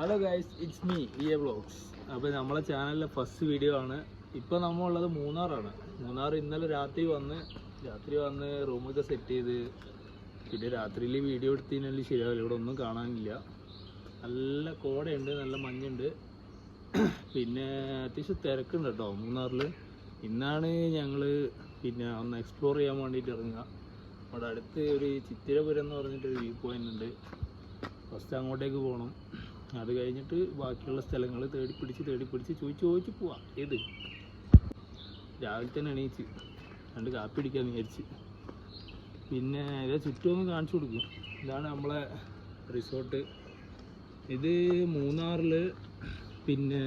Hello guys it's me E A vlogs അപ്പോൾ നമ്മളെ ചാനലിലെ ഫസ്റ്റ് വീഡിയോ ആണ്. ഇപ്പോൾ നമ്മളുള്ളത് മൂന്നാറാണ്. മൂന്നാർ ഇന്നലെ രാത്രി വന്ന് രാത്രി വന്ന് റൂമൊക്കെ സെറ്റ് ചെയ്ത് പിന്നെ രാത്രിയിൽ വീഡിയോ എടുത്തതിനാൽ ശരിയാവില്ല. ഇവിടെ ഒന്നും കാണാനില്ല. നല്ല കോടയുണ്ട് നല്ല മഞ്ഞുണ്ട്. പിന്നെ അത്യാവശ്യം തിരക്കുണ്ട് കേട്ടോ മൂന്നാറിൽ ഇന്നാണ് ഞങ്ങൾ പിന്നെ ഒന്ന് എക്സ്പ്ലോർ ചെയ്യാൻ വേണ്ടിയിട്ട് ഇറങ്ങുക. അവിടെ അടുത്ത് ഒരു ചിത്തിരപുരം എന്ന് പറഞ്ഞിട്ടൊരു വ്യൂ പോയിന്റ് ഉണ്ട്. ഫസ്റ്റ് അങ്ങോട്ടേക്ക് പോകണം അത് കഴിഞ്ഞിട്ട് ബാക്കിയുള്ള സ്ഥലങ്ങൾ തേടി പിടിച്ച് തേടി പിടിച്ച് ചോദിച്ച് ചോദിച്ച് പോവാം. ഏത്? രാവിലെ തന്നെ എണീച്ച്. രണ്ട് കാപ്പി അടിക്കാൻ വിചാരിച്ച്. പിന്നെ ഇത് ചുറ്റും ഒന്ന് കാണിച്ചു കൊടുക്കും. ഇതാണ് നമ്മളെ റിസോർട്ട്. ഇത് മൂന്നാറിൽ പിന്നെ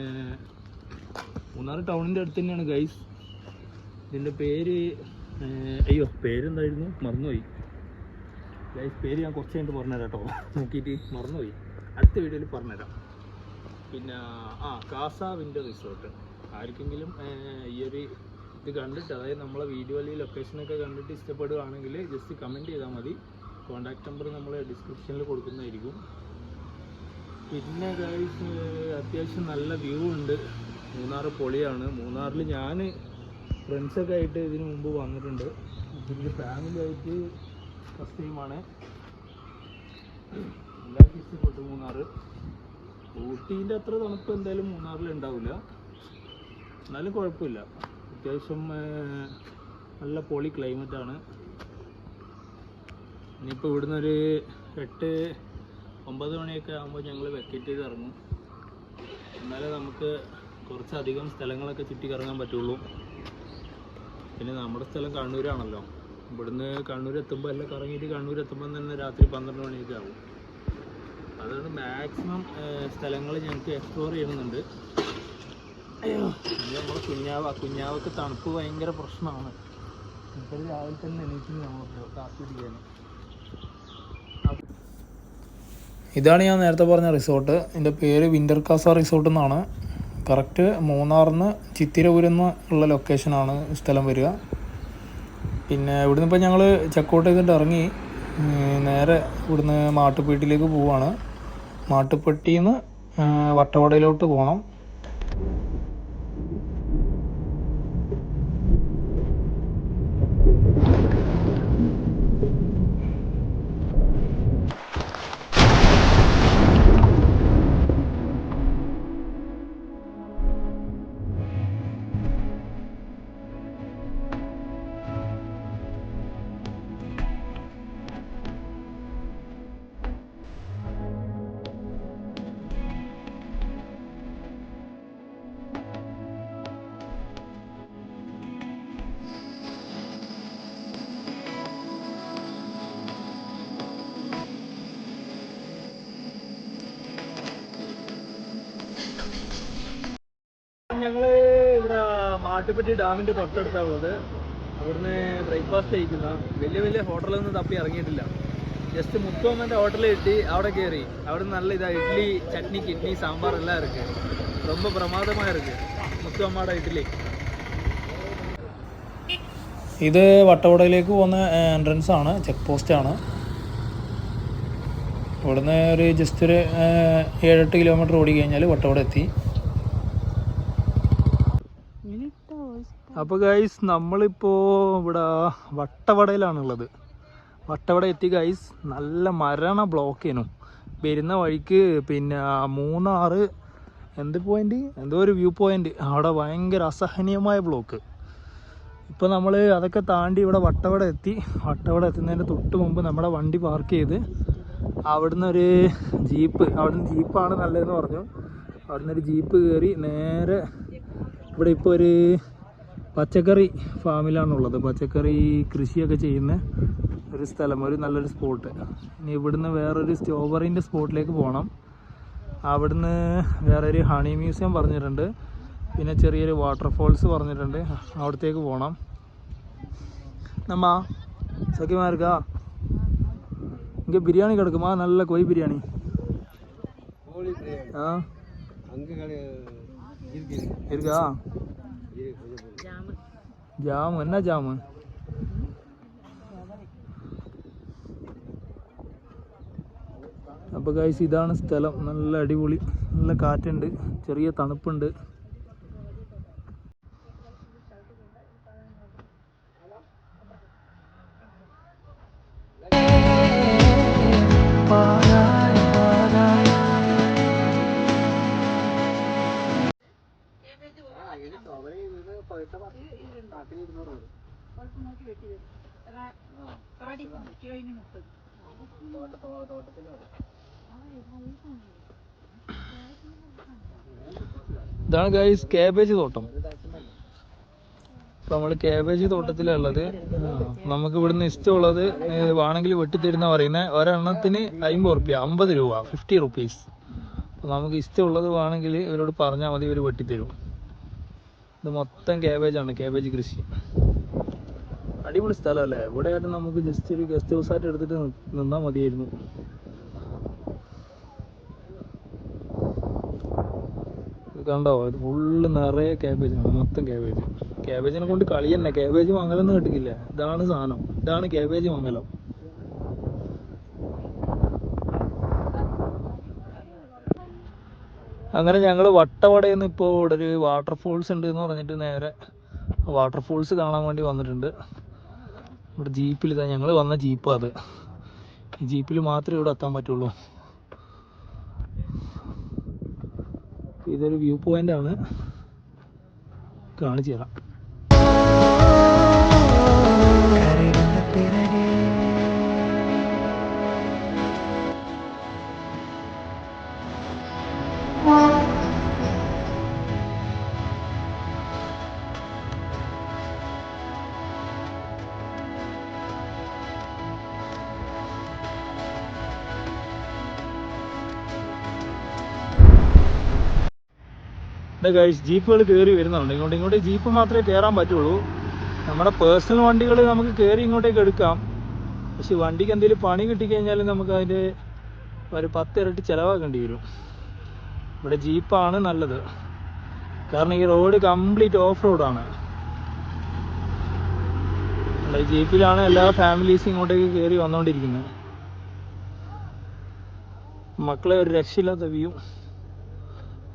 മൂന്നാർ ടൗണിന്റെ അടുത്ത് തന്നെയാണ് ഗൈസ് ഇതിന്റെ പേര് അയ്യോ പേരെന്തായിരുന്നു? മറന്നുപോയി. ഗൈസ് പേര് ഞാൻ കുറച്ച് കഴിഞ്ഞിട്ട് പറഞ്ഞുതരാം കേട്ടോ നോക്കിയിട്ട് മറന്നുപോയി. അടുത്ത വീഡിയോയിൽ പറഞ്ഞുതരാം. പിന്നെ ആ കാസ വിൻഡോ റിസോർട്ട് ആർക്കെങ്കിലും ഈ ഒരു ഇത് കണ്ടിട്ട് അതായത് നമ്മളെ വീഡിയോയിൽ ലൊക്കേഷനൊക്കെ കണ്ടിട്ട് ഇഷ്ടപ്പെടുകയാണെങ്കിൽ ജസ്റ്റ് കമന്റ് ചെയ്താൽ മതി. കോൺടാക്ട് നമ്പർ നമ്മൾ ഡിസ്ക്രിപ്ഷനിൽ കൊടുക്കുന്നതായിരിക്കും. പിന്നെ ഗൈസ് അത്യാവശ്യം നല്ല വ്യൂ ഉണ്ട്. മൂന്നാർ പൊളിയാണ്. മൂന്നാറിൽ ഞാൻ ഫ്രണ്ട്സൊക്കെ ആയിട്ട് ഇതിന് മുമ്പ് വന്നിട്ടുണ്ട്. ഇതിന്റെ ഫാമിലി ആയിട്ട് ഫസ്റ്റ് ടൈമാണ് എല്ലാവർക്കും ഇഷ്ടപ്പെട്ടു മൂന്നാർ ഊട്ടീന്റെ അത്ര തണുപ്പ് എന്തായാലും മൂന്നാറിൽ ഉണ്ടാവില്ല. എന്നാലും കുഴപ്പമില്ല. അത്യാവശ്യം നല്ല പൊളി ആണ്. ഇനിയിപ്പോൾ ഇവിടുന്ന് ഒരു എട്ട് ഒമ്പത് മണിയൊക്കെ ആകുമ്പോൾ ഞങ്ങൾ വെക്കറ്റ് ചെയ്ത് ഇറങ്ങും. എന്നാലേ നമുക്ക് കുറച്ചധികം സ്ഥലങ്ങളൊക്കെ ചുറ്റി കറങ്ങാൻ പറ്റുള്ളൂ. പിന്നെ നമ്മുടെ സ്ഥലം കണ്ണൂരാണല്ലോ. ഇവിടുന്ന് കണ്ണൂർ എത്തുമ്പോൾ എല്ലാം കറങ്ങിയിട്ട് കണ്ണൂർ എത്തുമ്പോൾ തന്നെ രാത്രി പന്ത്രണ്ട് മണിയൊക്കെ ആവും. അതുകൊണ്ട് മാക്സിമം സ്ഥലങ്ങൾ ഞങ്ങൾക്ക് എക്സ്പ്ലോർ ചെയ്യുന്നുണ്ട്. നമ്മൾ കുഞ്ഞാവ കുഞ്ഞാവക്ക് തണുപ്പ് ഭയങ്കര പ്രശ്നമാണ്. ഇപ്പോൾ രാവിലെ തന്നെ എണീറ്റ് നമ്മൾ കാപ്പി കുടിക്കാൻ ഇതാണ് ഞാൻ നേരത്തെ പറഞ്ഞ റിസോർട്ട് എന്റെ പേര് വിന്റർ കാസ റിസോർട്ട് എന്നാണ്. കറക്റ്റ് മൂന്നാറിന്ന് ചിത്തിരപുരം ഉള്ള ലൊക്കേഷനാണ് സ്ഥലം വരിക. പിന്നെ ഇവിടുന്ന് ഇപ്പോൾ ഞങ്ങൾ ചെക്കൗട്ട് ചെയ്തിട്ട് ഇറങ്ങി നേരെ ഇവിടുന്ന് മാട്ടുപീട്ടിലേക്ക് പോവാണ്. മാട്ടുപ്പെട്ടിയിൽ നിന്ന് വട്ടവടയിലോട്ട് പോകണം ഞങ്ങൾ ഇവിടെ മാട്ടുപ്പെട്ടി ഡാമിന്റെ തൊട്ടടുത്താണ് ഉള്ളത്. അവിടുന്ന് ബ്രേക്ക്ഫാസ്റ്റ് കഴിക്കുന്ന വലിയ വലിയ ഹോട്ടലിൽ നിന്ന് തപ്പി ഇറങ്ങിയിട്ടില്ല. ജസ്റ്റ് മുത്തോമ്മന്റെ ഹോട്ടലിൽ കിട്ടി അവിടെ കയറി അവിടെ നല്ല ഇതാ ഇഡ്ഡലി ചട്നി കിഡ്നി സാമ്പാർ എല്ലാം ഇറക്കി. ரொம்ப പ്രമാദമായി இருக்கு മുത്തോമ്മയുടെ ഇഡ്ഡലി ഇത് വട്ടവടയിലേക്ക് പോകുന്ന എൻട്രൻസ് ആണ്. ചെക്ക് പോസ്റ്റ് ആണ്. ഇവിടുന്ന് ഒരു ജസ്റ്റ് ഒരു ഏഴെട്ട് കിലോമീറ്റർ ഓടി കഴിഞ്ഞാൽ വട്ടവട എത്തി. അപ്പോൾ ഗൈസ് നമ്മളിപ്പോൾ ഇവിടെ വട്ടവടയിലാണുള്ളത്. വട്ടവട എത്തി ഗൈസ് നല്ല മരണ ബ്ലോക്ക് ചെയ്യണം വരുന്ന വഴിക്ക് പിന്നെ മൂന്നാറ് എന്ത് പോയിന്റ് എന്തോ ഒരു വ്യൂ പോയിന്റ് അവിടെ ഭയങ്കര അസഹനീയമായ ബ്ലോക്ക് ഇപ്പോൾ നമ്മൾ അതൊക്കെ താണ്ടി ഇവിടെ വട്ടവട എത്തി. വട്ടവട എത്തുന്നതിന്റെ തൊട്ട് മുമ്പ് നമ്മുടെ വണ്ടി പാർക്ക് ചെയ്ത് അവിടുന്ന് ഒരു ജീപ്പ് അവിടുന്ന് ജീപ്പാണ് നല്ലതെന്ന് പറഞ്ഞു. അവിടുന്ന് ഒരു ജീപ്പ് കയറി നേരെ ഇവിടെ ഇപ്പോൾ ഒരു പച്ചക്കറി ഫാമിലാണുള്ളത് പച്ചക്കറി കൃഷിയൊക്കെ ചെയ്യുന്ന ഒരു സ്ഥലം ഒരു നല്ലൊരു സ്പോട്ട് ഇനി ഇവിടുന്ന് വേറൊരു സ്ട്രോബെറിൻ്റെ സ്പോട്ടിലേക്ക് പോകണം അവിടുന്ന് വേറെ ഒരു ഹണി മ്യൂസിയം പറഞ്ഞിട്ടുണ്ട് പിന്നെ ചെറിയൊരു വാട്ടർഫോൾസ് പറഞ്ഞിട്ടുണ്ട് അവിടത്തേക്ക് പോകണം നമ്മ സഖിമാർക്കാ இங்கே பிரியாணி கிடைக்குமா நல்ல கொய் பிரியாணி கோழி பிரியாணி ஆ அங்கே கடை இருக்கு இருக்கா இருக்கு கொஞ்சம் ജാമു എന്നാ ജാമു അപ്പോൾ ഗൈസ് ഇതാണ് സ്ഥലം. നല്ല അടിപൊളി. നല്ല കാറ്റുണ്ട്. ചെറിയ തണുപ്പുണ്ട്. ഇതാണ് ഗൈസ് കാബേജ് തോട്ടം. നമ്മൾ കാബേജ് തോട്ടത്തിലുള്ളത് നമുക്ക് ഇവിടുന്ന് ഇഷ്ടമുള്ളത് വേണമെങ്കിൽ വെട്ടിത്തരുന്ന പറയുന്നത് ഒരെണ്ണത്തിന് അമ്പത് റുപ്യ അമ്പത് രൂപ ഫിഫ്റ്റി റുപ്പീസ് അപ്പൊ നമുക്ക് ഇഷ്ടമുള്ളത് വേണമെങ്കിൽ ഇവരോട് പറഞ്ഞാൽ മതി ഇവർ വെട്ടിത്തരും. ഇത് മൊത്തം ആണ് കാബേജ് കൃഷി. അടിപൊളി സ്ഥലമല്ലേ? ഇവിടെ ആയിട്ട് നമുക്ക് ജസ്റ്റ് ഒരു ഗസ്റ്റ് ഹൗസ് ആയിട്ട് എടുത്തിട്ട് നിന്നാൽ മതിയായിരുന്നു. കണ്ടോ? ഇത് ഫുള്ള് നിറയെ ആണ് മൊത്തം cabbage. ക്യാബേജിനെ കൊണ്ട് കളി തന്നെ. ക്യാബേജ് മംഗലം കിട്ടില്ല ഇതാണ് സാധനം. ഇതാണ് ക്യാബേജ് മംഗലം. അങ്ങനെ ഞങ്ങൾ വട്ടവടയിൽ നിന്ന് ഇപ്പോൾ ഇവിടെ ഒരു വാട്ടർഫോൾസ് ഉണ്ട് എന്ന് പറഞ്ഞിട്ട് നേരെ വാട്ടർഫോൾസ് കാണാൻ വേണ്ടി വന്നിട്ടുണ്ട്. ഇവിടെ ജീപ്പിൽ ഇതാ ഞങ്ങൾ വന്ന ജീപ്പാണ് അത്. ഈ ജീപ്പിൽ മാത്രമേ ഇവിടെ എത്താൻ പറ്റുള്ളൂ. ഇതൊരു വ്യൂ പോയിന്റ് ആണ് കാണിച്ചു തരാം. ഗൈസ് ജീപ്പുകൾ കയറി വരുന്നുണ്ട്. ഇങ്ങോട്ട് ഇങ്ങോട്ട് ജീപ്പ് മാത്രമേ കയറാൻ പറ്റുള്ളൂ. നമ്മുടെ പേഴ്സണൽ വണ്ടികൾ നമുക്ക് കയറി ഇങ്ങോട്ടേക്ക് എടുക്കാം. പക്ഷെ വണ്ടിക്ക് എന്തെങ്കിലും പണി കിട്ടിക്കഴിഞ്ഞാൽ നമുക്ക് അതിന്റെ ഒരു പത്തിരട്ടി ചിലവാക്കേണ്ടി വരും. ഇവിടെ ജീപ്പാണ് നല്ലത്. കാരണം ഈ റോഡ് കംപ്ലീറ്റ് ഓഫ് റോഡാണ് ജീപ്പിലാണ് എല്ലാ ഫാമിലീസും ഇങ്ങോട്ടേക്ക് കയറി വന്നുകൊണ്ടിരിക്കുന്നത് മക്കളെ ഒരു രക്ഷയില്ലാത്ത വ്യൂ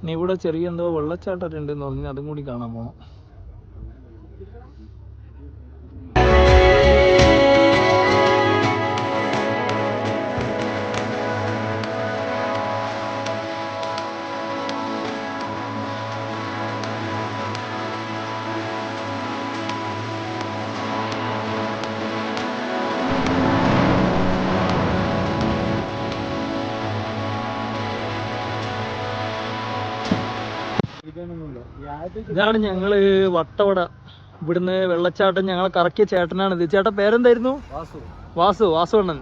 ഇനി ഇവിടെ ചെറിയ എന്തോ വെള്ളച്ചാട്ടം ഒക്കെ ഉണ്ടെന്ന് പറഞ്ഞു അതും കൂടി കാണാൻ പോകണം ഇതാണ് ഞങ്ങൾ വട്ടവട. ഇവിടുന്ന് വെള്ളച്ചാട്ടം ഞങ്ങൾ കറക്കിയ ചേട്ടനാണ് ഇത്. ചേട്ടൻ പേരെന്തായിരുന്നു? വാസു. വാസു വാസുണ്ണൻ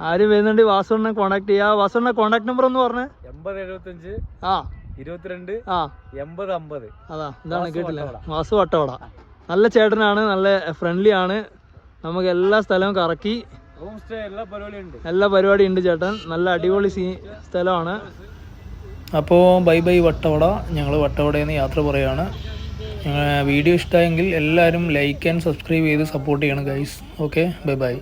ആരും വരുന്നുണ്ട് വാസുണ്ണൻ കോണ്ടാക്ട് ചെയ്യാ. വാസുണ്ണൻ കോണ്ടാക്ട് നമ്പർ ഒന്ന് പറഞ്ഞേ. എൺപത് എഴുപത്തഞ്ച് ആ. ഇരുപത്തിരണ്ട് ആ. എൺപത് അമ്പത്. അതാ ഇതാണ് കേട്ടില്ല? വാസു വട്ടവട. നല്ല ചേട്ടനാണ് നല്ല ഫ്രണ്ട്ലി ആണ്. നമുക്ക് എല്ലാ സ്ഥലവും കറക്കി എല്ലാ പരിപാടിയും ഉണ്ട്. എല്ലാ പരിപാടിയും ഉണ്ട് ചേട്ടൻ. നല്ല അടിപൊളി സീ സ്ഥലമാണ്. അപ്പോൾ ബൈ ബൈ വട്ടവട. ഞങ്ങൾ വട്ടവടയിൽ നിന്ന് യാത്ര പറയുകയാണ് വീഡിയോ ഇഷ്ടമായെങ്കിൽ എല്ലാവരും ലൈക്ക് ആൻഡ് സബ്സ്ക്രൈബ് ചെയ്ത് സപ്പോർട്ട് ചെയ്യണം ഗൈസ് ഓക്കെ ബൈ ബൈ.